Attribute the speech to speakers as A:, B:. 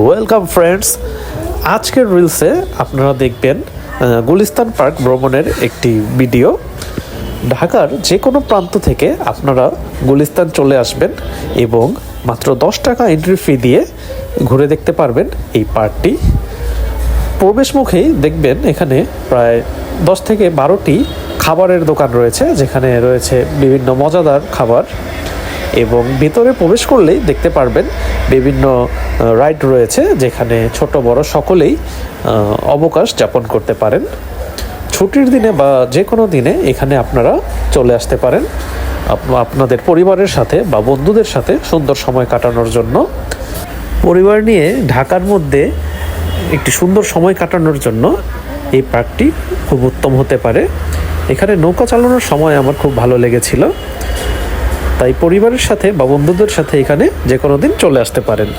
A: Welcome friends আজকের রিলসে আপনারা দেখবেন গুলিস্তান পার্ক ভ্রমণের একটি ভিডিও ঢাকার যে কোনো প্রান্ত থেকে আপনারা গুলিস্তান চলে আসবেন এবং মাত্র দশ টাকা এন্ট্রি ফি দিয়ে ঘুরে দেখতে পারবেন এই পার্কটি। প্রবেশ মুখেই দেখবেন এখানে প্রায় দশ থেকে বারোটি খাবারের দোকান রয়েছে, যেখানে রয়েছে বিভিন্ন মজাদার খাবার। এবং ভিতরে প্রবেশ করলেই দেখতে পারবেন বিভিন্ন রাইড রয়েছে যেখানে ছোট বড় সকলেই অবকাশ যাপন করতে পারেন। ছুটির দিনে বা যে কোনো দিনে এখানে আপনারা চলে আসতে পারেন। আপনাদের পরিবারের সাথে বা বন্ধুদের সাথে সুন্দর সময় কাটানোর জন্য। পরিবার নিয়ে ঢাকার মধ্যে একটি সুন্দর সময় কাটানোর জন্য এই পার্কটি খুব উত্তম হতে পারে। এখানে নৌকা চালানোর সময় আমার খুব ভালো লেগেছিল। তাই পরিবারের সাথে বা বন্ধুদের সাথে এখানে যে কোনো দিন চলে আসতে পারেন।